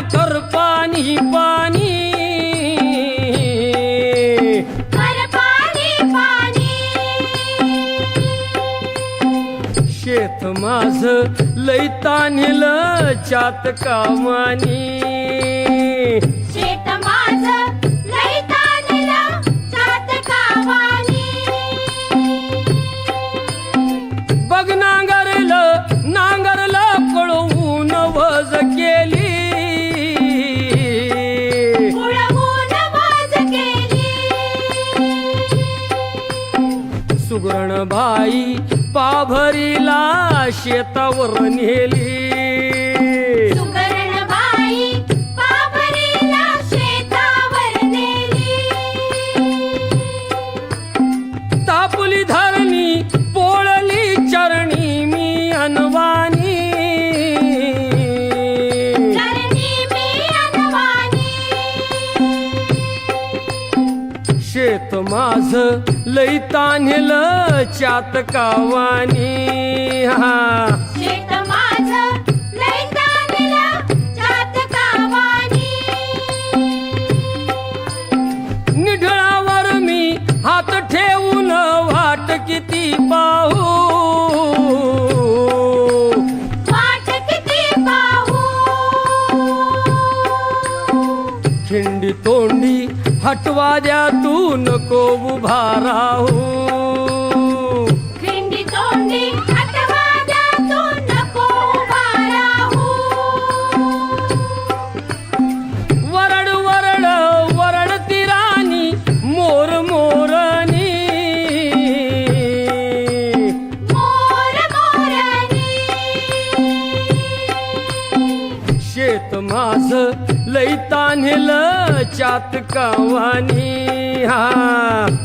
कर पाणी पाणी. शेत माझ लई तान्हिल चात कामानी सुगरण भाई पाभरीला शेतावर नेली. शेत माझ लई तान्हिल चातकावानी हा शेत माझं जात कावानी. निढळावर मी हात ठेवून वाट किती पाहू? वाट किती पाहू? खिंडी तोंडी हटवा द्या तू नको उभा राहू वरड वरड वरड तिराणी मोर मोरणी. मोर मोरणी. शेत माझ लई चात चातकावानी हा.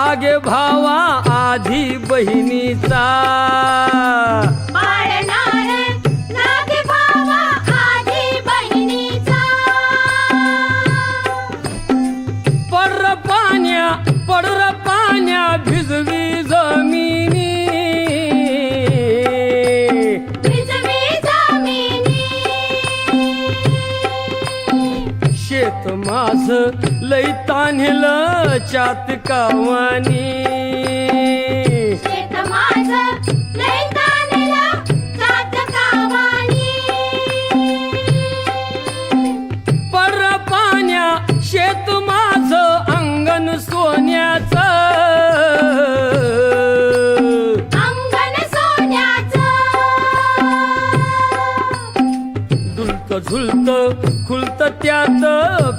लागे भावा आधी बहिणीचा. माझ लई तान्हिल चातकावानी झुलत खुलत त्यात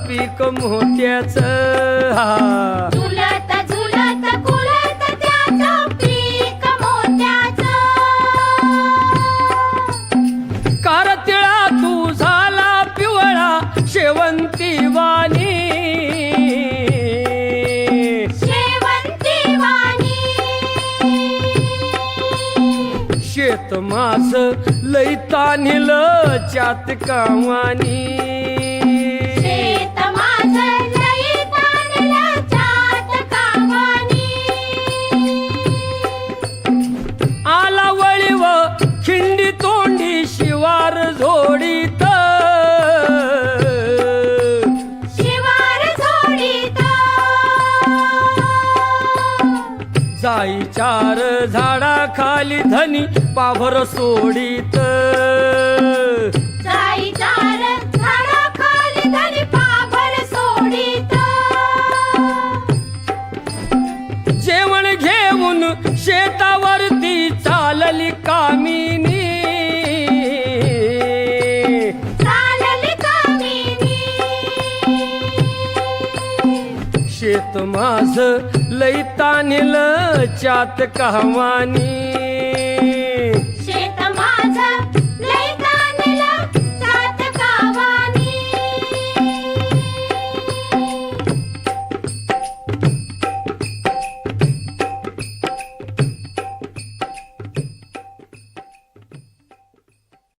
पीक मोत्याच. झुलत झुलत कुलत त्याचं पीक मोत्याचं. कारतिळा तू झाला पिवळा शेवंती वाणी शेत माझ लई ताणलं जात कावानी आला वळीव खिंडी तोंडी शिवार झोडीत शिवार झोडीत जाई चार झाडा खाली धनी पाभर सोडीत. जेवण घेऊन शेतावरती चालली कामिनी. चालली कामिनी. शेत माझ लई तानिल चात कहवानी.